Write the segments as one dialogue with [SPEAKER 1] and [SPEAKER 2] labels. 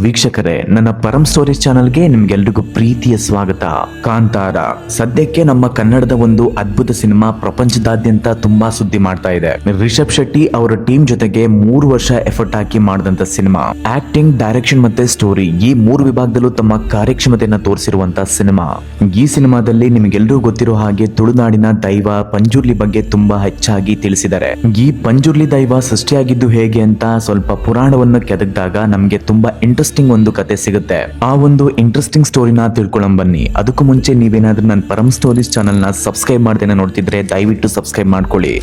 [SPEAKER 1] ವೀಕ್ಷಕರೇ, ನನ್ನ ಪರಂ ಸ್ಟೋರೀಸ್ ಚಾನಲ್ಗೆ ನಿಮ್ಗೆಲ್ರಿಗೂ ಪ್ರೀತಿಯ ಸ್ವಾಗತ. ಕಾಂತಾರ, ಸದ್ಯಕ್ಕೆ ನಮ್ಮ ಕನ್ನಡದ ಒಂದು ಅದ್ಭುತ ಸಿನಿಮಾ ಪ್ರಪಂಚದಾದ್ಯಂತ ತುಂಬಾ ಸುದ್ದಿ ಮಾಡ್ತಾ ಇದೆ. ರಿಷಬ್ ಶೆಟ್ಟಿ ಅವರ ಟೀಮ್ ಜೊತೆಗೆ ಮೂರು ವರ್ಷ ಎಫರ್ಟ್ ಹಾಕಿ ಮಾಡಿದಂತ ಸಿನಿಮಾ. ಆಕ್ಟಿಂಗ್, ಡೈರೆಕ್ಷನ್ ಮತ್ತೆ ಸ್ಟೋರಿ ಈ ಮೂರು ವಿಭಾಗದಲ್ಲೂ ತಮ್ಮ ಕಾರ್ಯಕ್ಷಮತೆಯನ್ನ ತೋರಿಸಿರುವಂತ ಸಿನಿಮಾ. ಈ ಸಿನಿಮಾದಲ್ಲಿ ನಿಮ್ಗೆಲ್ರಿಗೂ ಗೊತ್ತಿರೋ ಹಾಗೆ ತುಳುನಾಡಿನ ದೈವ ಪಂಜುರ್ಲಿ ಬಗ್ಗೆ ತುಂಬಾ ಹೆಚ್ಚಾಗಿ ತಿಳಿಸಿದ್ದಾರೆ. ಈ ಪಂಜುರ್ಲಿ ದೈವ ಸೃಷ್ಟಿಯಾಗಿದ್ದು ಹೇಗೆ ಅಂತ ಸ್ವಲ್ಪ ಪುರಾಣವನ್ನು ಕೆದಗ್ದಾಗ ನಮ್ಗೆ ತುಂಬಾ ಇಂಟ್ರೆಸ್ಟಿಂಗ್ ಒಂದು ಕತೆ ಸಿಗುತ್ತೆ. ಆ ಒಂದು ಇಂಟ್ರೆಸ್ಟಿಂಗ್ ಸ್ಟೋರಿನ ತಿಳ್ಕೊಳ್ಳೋಣ ಬನ್ನಿ. ಅದಕ್ಕೂ ಮುಂಚೆ ನೀವೇನಾದ್ರೂ ನನ್ನ ಪರಮ್ ಸ್ಟೋರೀಸ್ ಚಾನಲ್ನ ಸಬ್ಸ್ಕ್ರೈಬ್ ಮಾಡ್ದೇನೆ ನೋಡ್ತಿದ್ರೆ ದಯವಿಟ್ಟು ಸಬ್ಸ್ಕ್ರೈಬ್ ಮಾಡ್ಕೊಳ್ಳಿ.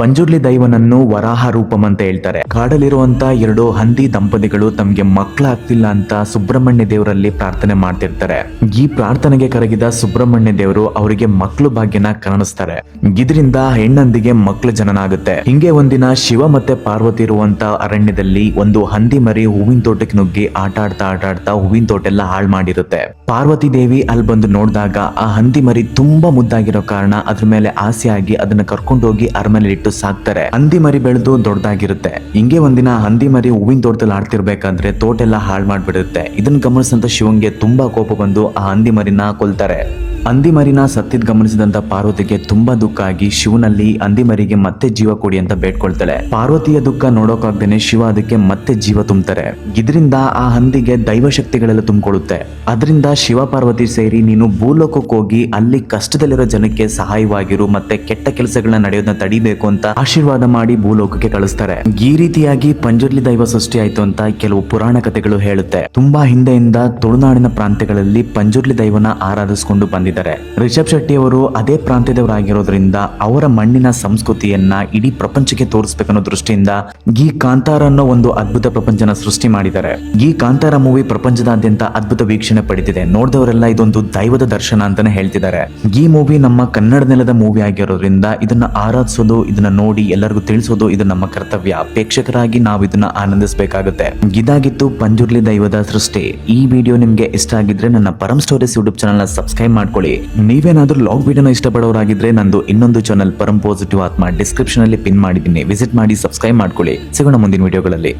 [SPEAKER 1] ಪಂಜುರ್ಲಿ ದೈವನನ್ನು ವರಾಹ ರೂಪಂ ಅಂತ ಹೇಳ್ತಾರೆ. ಕಾಡಲಿರುವಂತ ಎರಡು ಹಂದಿ ದಂಪತಿಗಳು ತಮ್ಗೆ ಮಕ್ಕಳಾಗ್ತಿಲ್ಲ ಅಂತ ಸುಬ್ರಹ್ಮಣ್ಯ ದೇವರಲ್ಲಿ ಪ್ರಾರ್ಥನೆ ಮಾಡ್ತಿರ್ತಾರೆ. ಈ ಪ್ರಾರ್ಥನೆಗೆ ಕರಗಿದ ಸುಬ್ರಹ್ಮಣ್ಯ ದೇವರು ಅವರಿಗೆ ಮಕ್ಕಳು ಭಾಗ್ಯನ ಕಾಣಿಸ್ತಾರೆ ಇದರಿಂದ ಹೆಣ್ಣಂದಿಗೆ ಮಕ್ಕಳು ಜನನ ಆಗುತ್ತೆ ಹಿಂಗೆ ಒಂದಿನ ಶಿವ ಮತ್ತೆ ಪಾರ್ವತಿ ಇರುವಂತ ಅರಣ್ಯದಲ್ಲಿ ಒಂದು ಹಂದಿ ಮರಿ ಹೂವಿನ ತೋಟಕ್ಕೆ ನುಗ್ಗಿ ಆಟ ಆಡ್ತಾ ಆಟ ಆಡ್ತಾ ಹೂವಿನ ತೋಟ ಎಲ್ಲ ಹಾಳ್ ಮಾಡಿರುತ್ತೆ. ಪಾರ್ವತಿ ದೇವಿ ಅಲ್ಲಿ ಬಂದು ನೋಡಿದಾಗ ಆ ಹಂದಿ ಮರಿ ತುಂಬಾ ಮುದ್ದಾಗಿರೋ ಕಾರಣ ಅದ್ರ ಮೇಲೆ ಆಸೆ ಆಗಿ ಅದನ್ನ ಕರ್ಕೊಂಡು ಹೋಗಿ ಇಟ್ಟು ಸಾಕ್ತಾರೆ. ಹಂದಿ ಮರಿ ಬೆಳೆದು ದೊಡ್ಡದಾಗಿರುತ್ತೆ. ಹಿಂಗೆ ಒಂದಿನ ಹಂದಿ ಮರಿ ಹೂವಿನ ತೋಟದಲ್ಲಿ ಆಡ್ತಿರ್ಬೇಕಾದ್ರೆ ತೋಟೆಲ್ಲ ಹಾಳು ಮಾಡ್ಬಿಡುತ್ತೆ. ಇದನ್ನ ಗಮನಿಸಿದಂತ ಶಿವಂಗೆ ತುಂಬಾ ಕೋಪ ಬಂದು ಆ ಹಂದಿ ಮರಿನ ಕೊಲ್ತಾರೆ. ಹಂದಿ ಮರಿನ ಸತ್ತಿದ್ ಗಮನಿಸಿದಂತ ಪಾರ್ವತಿಗೆ ತುಂಬಾ ದುಃಖ ಆಗಿ ಶಿವನಲ್ಲಿ ಅಂದಿಮರಿಗೆ ಮತ್ತೆ ಜೀವ ಕೊಡಿ ಅಂತ ಬೇಡ್ಕೊಳ್ತಾಳೆ. ಪಾರ್ವತಿಯ ದುಃಖ ನೋಡೋಕಾಗ್ದೇನೆ ಶಿವ ಅದಕ್ಕೆ ಮತ್ತೆ ಜೀವ ತುಂಬ್ತಾರೆ. ಇದರಿಂದ ಆ ಹಂದಿಗೆ ದೈವ ಶಕ್ತಿಗಳೆಲ್ಲ ತುಂಬಿಕೊಳ್ಳುತ್ತೆ. ಅದರಿಂದ ಶಿವ ಪಾರ್ವತಿ ಸೇರಿ ನೀನು ಭೂಲೋಕಕ್ಕೆ ಹೋಗಿ ಅಲ್ಲಿ ಕಷ್ಟದಲ್ಲಿರೋ ಜನಕ್ಕೆ ಸಹಾಯವಾಗಿರು ಮತ್ತೆ ಕೆಟ್ಟ ಕೆಲಸಗಳನ್ನ ನಡೆಯೋದನ್ನ ತಡಿಬೇಕು ಅಂತ ಆಶೀರ್ವಾದ ಮಾಡಿ ಭೂಲೋಕಕ್ಕೆ ಕಳಿಸ್ತಾರೆ. ಈ ರೀತಿಯಾಗಿ ಪಂಜುರ್ಲಿ ದೈವ ಸೃಷ್ಟಿ ಆಯ್ತು ಅಂತ ಕೆಲವು ಪುರಾಣ ಕಥೆಗಳು ಹೇಳುತ್ತೆ. ತುಂಬಾ ಹಿಂದೆಯಿಂದ ತುಳುನಾಡಿನ ಪ್ರಾಂತ್ಯಗಳಲ್ಲಿ ಪಂಜುರ್ಲಿ ದೈವನ ಆರಾಧಿಸಿಕೊಂಡು ಬಂದಿದ್ದಾರೆ ರಿಷಬ್ ಶೆಟ್ಟಿ ಅವರು ಅದೇ ಪ್ರಾಂತ್ಯದವರಾಗಿರೋದ್ರಿಂದ ಅವರ ಮಣ್ಣಿನ ಸಂಸ್ಕೃತಿಯನ್ನ ಇಡೀ ಪ್ರಪಂಚಕ್ಕೆ ತೋರಿಸ್ಬೇಕನ್ನೋ ದೃಷ್ಟಿಯಿಂದ ಗೀ ಕಾಂತಾರ ಅನ್ನೋ ಒಂದು ಅದ್ಭುತ ಪ್ರಪಂಚನ ಸೃಷ್ಟಿ ಮಾಡಿದ್ದಾರೆ. ಈ ಕಾಂತಾರ ಮೂವಿ ಪ್ರಪಂಚದಾದ್ಯಂತ ಅದ್ಭುತ ವೀಕ್ಷಣೆ ಪಡೆದಿದೆ. ನೋಡಿದವರೆಲ್ಲ ಇದೊಂದು ದೈವದ ದರ್ಶನ ಅಂತಾನೆ ಹೇಳ್ತಿದ್ದಾರೆ. ಈ ಮೂವಿ ನಮ್ಮ ಕನ್ನಡ ನೆಲದ ಮೂವಿ ಆಗಿರೋದ್ರಿಂದ ಇದನ್ನ ಆರಾಧಿಸೋದು, ಇದನ್ನ ನೋಡಿ ಎಲ್ಲರಿಗೂ ತಿಳಿಸೋದು ಇದು ನಮ್ಮ ಕರ್ತವ್ಯ. ಪ್ರೇಕ್ಷಕರಾಗಿ ನಾವು ಇದನ್ನ ಆನಂದಿಸಬೇಕಾಗುತ್ತೆ. ಇದಾಗಿತ್ತು ಪಂಜುರ್ಲಿ ದೈವದ ಸೃಷ್ಟಿ. ಈ ವಿಡಿಯೋ ನಿಮ್ಗೆ ಇಷ್ಟ ಆಗಿದ್ರೆ ನನ್ನ Param stories YouTube channel subscribe subscribe ಮಾಡ್ಕೊಳ್ಳಿ ನೀವೇನಾದ್ರೂ ಲಾಗ್ ವಿಡಿಯೋನ ಇಷ್ಟಪಡೋರಾಗಿದ್ರೆ ನಂದು ಇನ್ನೊಂದು channel Param positive Atma description ಅಲ್ಲಿ ಪಿನ್ ಮಾಡಿದ್ದೀನಿ. ವಿಸಿಟ್ ಮಾಡಿ ಸಬ್ಸ್ಕ್ರೈಬ್ ಮಾಡ್ಕೊಳ್ಳಿ. ಸಿಗೋಣ ಮುಂದಿನ ವಿಡಿಯೋಗಳಲ್ಲಿ